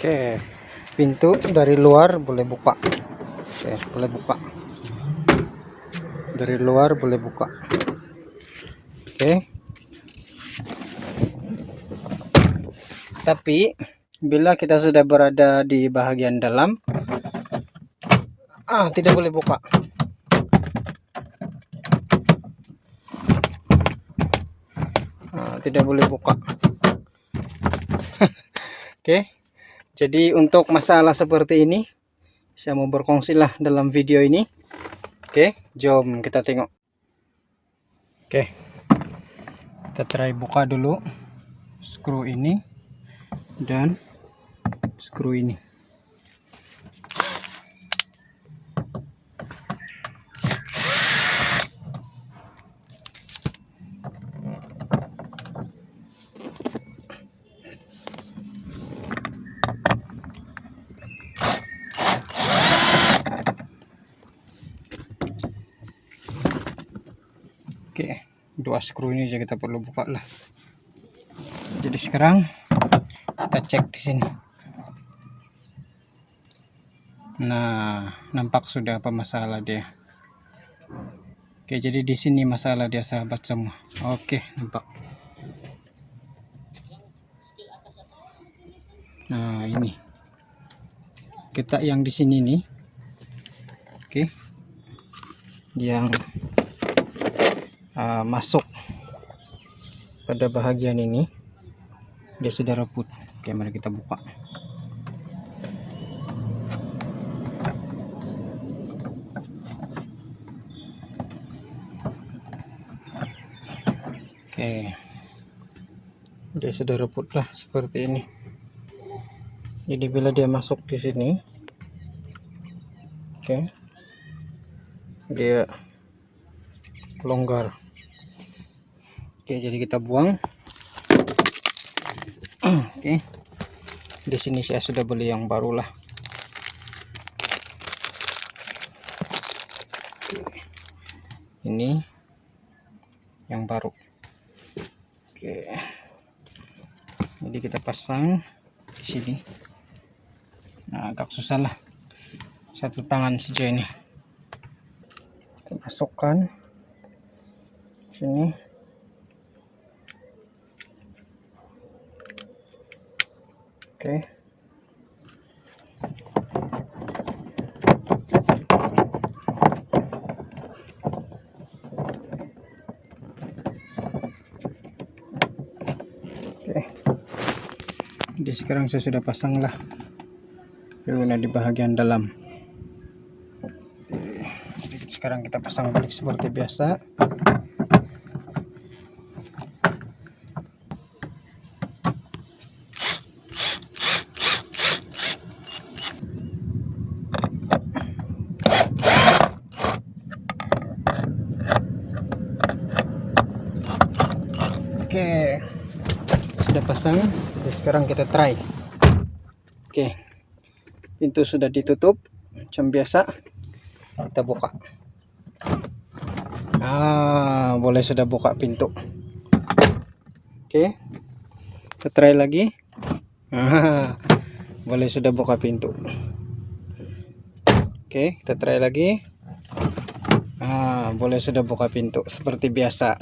Oke, pintu dari luar boleh buka. Oke, boleh buka. Dari luar boleh buka. Oke. Tapi bila kita sudah berada di bagian dalam, ah tidak boleh buka. Ah, tidak boleh buka. Oke. Jadi untuk masalah seperti ini saya mau berkongsi lah dalam video ini. Oke, jom kita tengok. Oke. Kita try buka dulu screw ini dan screw ini. Oke, dua screw ini aja kita perlu buka lah. Jadi sekarang kita cek di sini. Nah, nampak sudah apa masalah dia. Oke, jadi di sini masalah dia sahabat semua. Oke, nampak. Nah, ini. Kita yang di sini nih. Oke. Yang uh, masuk pada bahagian ini. Dia sudah reput oke mari kita buka. Oke. Dia sudah reput lah seperti ini. Jadi bila dia masuk di sini oke dia longgar oke jadi kita buang. Oke. Di sini saya sudah beli yang baru lah. Ini yang baru. Oke. Jadi kita pasang di sini. Nah agak susah lah. Satu tangan saja ini. Kita masukkan sini oke. Oke. Jadi sekarang saya sudah pasang lah. Yuna di bagian dalam. Sekarang kita pasang balik seperti biasa Oke, sudah pasang. Jadi sekarang kita try. Oke, pintu sudah ditutup, macam biasa. Kita buka. Ah, boleh sudah buka pintu. Oke, kita try lagi. Ah, boleh sudah buka pintu. Oke, kita try lagi. Ah, boleh sudah buka pintu seperti biasa.